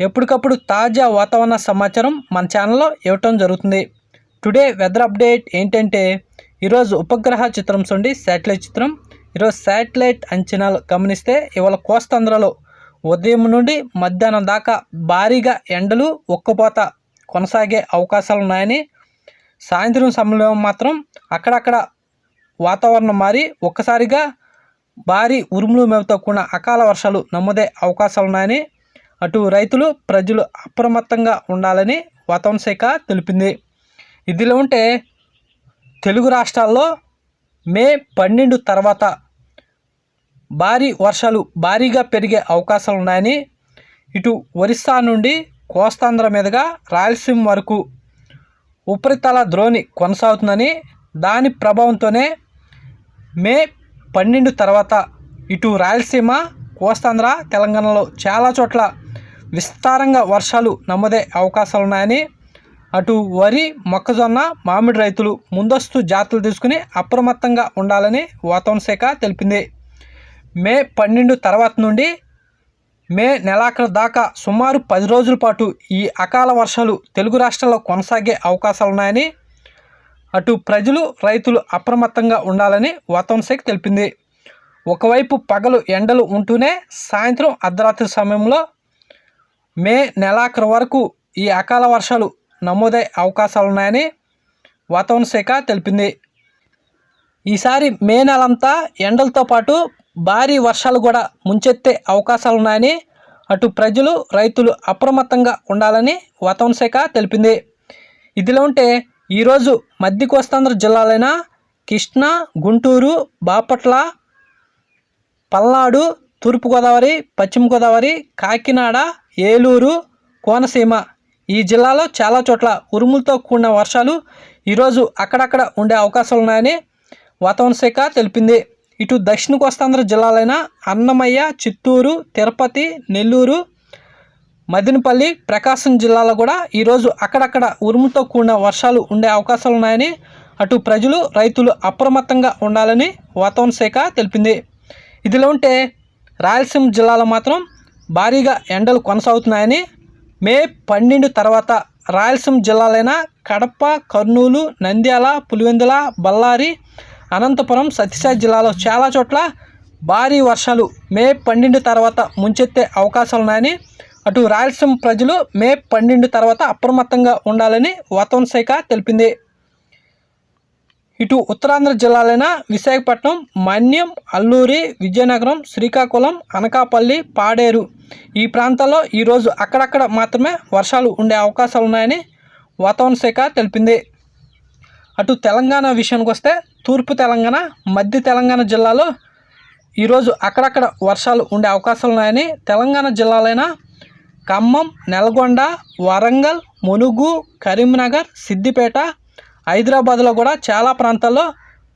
ఎప్పటికప్పుడు తాజా వాతావరణ సమాచారం మన ఛానల్లో ఇవ్వటం జరుగుతుంది. టుడే వెదర్ అప్డేట్ ఏంటంటే ఈరోజు ఉపగ్రహ చిత్రం చూడండి శాటిలైట్ చిత్రం. ఈరోజు శాటిలైట్ అంచనాలు గమనిస్తే ఇవాళ కోస్తాంధ్రలో ఉదయం నుండి మధ్యాహ్నం దాకా భారీగా ఎండలు ఒక్కపోత కొనసాగే అవకాశాలు ఉన్నాయని సాయంత్రం సమయంలో మాత్రం అక్కడక్కడ వాతావరణం మారి ఒక్కసారిగా భారీ ఉరుములు మేపుతో కూడిన అకాల వర్షాలు నమోదే అవకాశాలు ఉన్నాయని అటు రైతులు ప్రజలు అప్రమత్తంగా ఉండాలని వాతావరణ శాఖ తెలిపింది. ఇదిలో ఉంటే తెలుగు రాష్ట్రాల్లో మే పన్నెండు తర్వాత భారీ వర్షాలు భారీగా పెరిగే అవకాశాలు ఉన్నాయని ఇటు ఒరిస్సా నుండి కోస్తాంధ్ర మీదుగా రాయలసీమ వరకు ఉపరితల ద్రోణి కొనసాగుతుందని దాని ప్రభావంతోనే మే పన్నెండు తర్వాత ఇటు రాయలసీమ కోస్తాంధ్ర తెలంగాణలో చాలా చోట్ల విస్తారంగా వర్షాలు నమ్మదే అవకాశాలున్నాయని అటు వరి మొక్కజొన్న మామిడి రైతులు ముందస్తు జాగ్రత్తలు తీసుకుని అప్రమత్తంగా ఉండాలని వాతావరణ శాఖ తెలిపింది. మే పన్నెండు తర్వాత నుండి మే నెలాఖరు దాకా సుమారు పది రోజుల పాటు ఈ అకాల వర్షాలు తెలుగు రాష్ట్రాల్లో కొనసాగే అవకాశాలున్నాయని అటు ప్రజలు రైతులు అప్రమత్తంగా ఉండాలని వాతావరణ శాఖ తెలిపింది. ఒకవైపు పగలు ఎండలు ఉంటూనే సాయంత్రం అర్ధరాత్రి సమయంలో మే నెలాఖరు వరకు ఈ అకాల వర్షాలు నమోదయ్యే అవకాశాలు ఉన్నాయని వాతావరణ శాఖ తెలిపింది. ఈసారి మే నెలంతా ఎండలతో పాటు భారీ వర్షాలు కూడా ముంచెత్తే అవకాశాలు ఉన్నాయని అటు ప్రజలు రైతులు అప్రమత్తంగా ఉండాలని వాతావరణ శాఖ తెలిపింది. ఇదిలో ఉంటే ఈరోజు మధ్య కోస్తాంధ్ర జిల్లాలైన కృష్ణా గుంటూరు బాపట్ల పల్నాడు తూర్పుగోదావరి పశ్చిమ గోదావరి కాకినాడ ఏలూరు కోనసీమ ఈ జిల్లాలో చాలా చోట్ల ఉరుములతో కూడిన వర్షాలు ఈరోజు అక్కడక్కడ ఉండే అవకాశాలు ఉన్నాయని వాతావరణ శాఖ తెలిపింది. ఇటు దక్షిణ కోస్తాంధ్ర జిల్లాలైన అన్నమయ్య చిత్తూరు తిరుపతి నెల్లూరు మదినపల్లి ప్రకాశం జిల్లాలో కూడా ఈరోజు అక్కడక్కడ ఉరుముతో కూడిన వర్షాలు ఉండే అవకాశాలు ఉన్నాయని అటు ప్రజలు రైతులు అప్రమత్తంగా ఉండాలని వాతావరణ శాఖ తెలిపింది. ఇదిలో ఉంటే రాయలసీమ జిల్లాలో మాత్రం భారీగా ఎండలు కొనసాగుతున్నాయని మే పన్నెండు తర్వాత రాయలసీమ జిల్లాలైన కడప కర్నూలు నంద్యాల పులివెందుల బళ్ళారి అనంతపురం సత్యసాయి జిల్లాలో చాలా చోట్ల భారీ వర్షాలు మే పన్నెండు తర్వాత ముంచెత్తే అవకాశాలు ఉన్నాయని అటు రాయలసీమ ప్రజలు మే పన్నెండు తర్వాత అప్రమత్తంగా ఉండాలని వాతావరణ శాఖ తెలిపింది. ఇటు ఉత్తరాంధ్ర జిల్లాలైన విశాఖపట్నం మన్యం అల్లూరి విజయనగరం శ్రీకాకుళం అనకాపల్లి పాడేరు ఈ ప్రాంతాల్లో ఈరోజు అక్కడక్కడ మాత్రమే వర్షాలు ఉండే అవకాశాలు ఉన్నాయని వాతావరణ శాఖ తెలిపింది. అటు తెలంగాణ విషయానికి వస్తే తూర్పు తెలంగాణ మధ్య తెలంగాణ జిల్లాలో ఈరోజు అక్కడక్కడ వర్షాలు ఉండే అవకాశాలు ఉన్నాయని తెలంగాణ జిల్లాలైన ఖమ్మం నల్గొండ వరంగల్ మునుగు కరీంనగర్ సిద్దిపేట హైదరాబాద్లో కూడా చాలా ప్రాంతాల్లో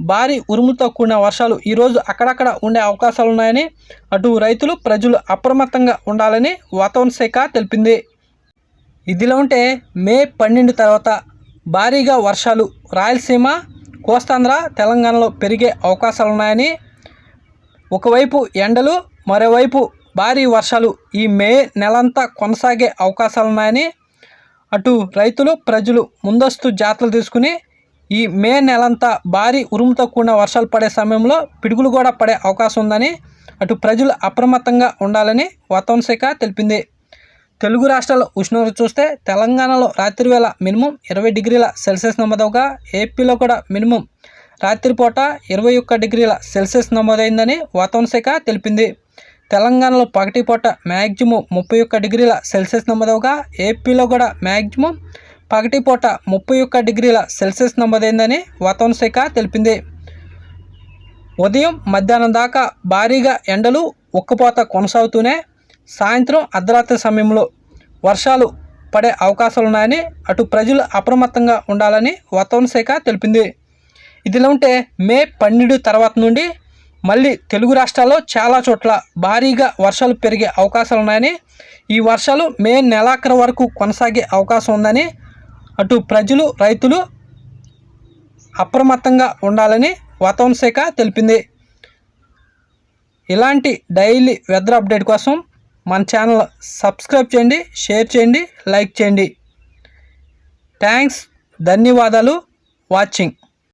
భారీ ఉరుముతో కూడిన వర్షాలు ఈరోజు అక్కడక్కడ ఉండే అవకాశాలు ఉన్నాయని అటు రైతులు ప్రజలు అప్రమత్తంగా ఉండాలని వాతావరణ శాఖ తెలిపింది. ఇదిలో ఉంటే మే పన్నెండు తర్వాత భారీగా వర్షాలు రాయలసీమ కోస్తాంధ్ర తెలంగాణలో పెరిగే అవకాశాలు ఉన్నాయని ఒకవైపు ఎండలు మరోవైపు భారీ వర్షాలు ఈ మే నెలంతా కొనసాగే అవకాశాలు ఉన్నాయని అటు రైతులు ప్రజలు ముందస్తు జాగ్రత్తలు తీసుకుని ఈ మే నెలంతా భారీ ఉరుముతో కూడిన వర్షాలు పడే సమయంలో పిడుగులు కూడా పడే అవకాశం ఉందని అటు ప్రజలు అప్రమత్తంగా ఉండాలని వాతావరణ శాఖ తెలిపింది. తెలుగు రాష్ట్రాల ఉష్ణోగ్రత చూస్తే తెలంగాణలో రాత్రి వేళ మినిమం ఇరవై డిగ్రీల సెల్సియస్ నమోదవగా ఏపీలో కూడా మినిమం రాత్రిపూట ఇరవై ఒక్క డిగ్రీల సెల్సియస్ నమోదైందని వాతావరణ శాఖ తెలిపింది. తెలంగాణలో పగటిపూట మ్యాక్సిమం ముప్పై ఒక్క డిగ్రీల సెల్సియస్ నమోదవగా ఏపీలో కూడా మ్యాక్సిమం పగటిపూట ముప్పై ఒక్క డిగ్రీల సెల్సియస్ నమోదైందని వాతావరణ శాఖ తెలిపింది. ఉదయం మధ్యాహ్నం దాకా భారీగా ఎండలు ఉక్కపోత కొనసాగుతూనే సాయంత్రం అర్ధరాత్రి సమయంలో వర్షాలు పడే అవకాశాలు ఉన్నాయని అటు ప్రజలు అప్రమత్తంగా ఉండాలని వాతావరణ శాఖ తెలిపింది. ఇదిలా ఉంటే మే పన్నెండు తర్వాత నుండి మళ్ళీ తెలుగు రాష్ట్రాల్లో చాలా చోట్ల భారీగా వర్షాలు పెరిగే అవకాశాలు ఉన్నాయని ఈ వర్షాలు మే నెలాఖరు వరకు కొనసాగే అవకాశం ఉందని అటు ప్రజలు రైతులు అప్రమత్తంగా ఉండాలని వాతావరణ శాఖ తెలిపింది. ఇలాంటి డైలీ వెదర్ అప్డేట్ కోసం మన ఛానల్ సబ్స్క్రైబ్ చేయండి షేర్ చేయండి లైక్ చేయండి. థ్యాంక్స్ ధన్యవాదాలు వాచింగ్.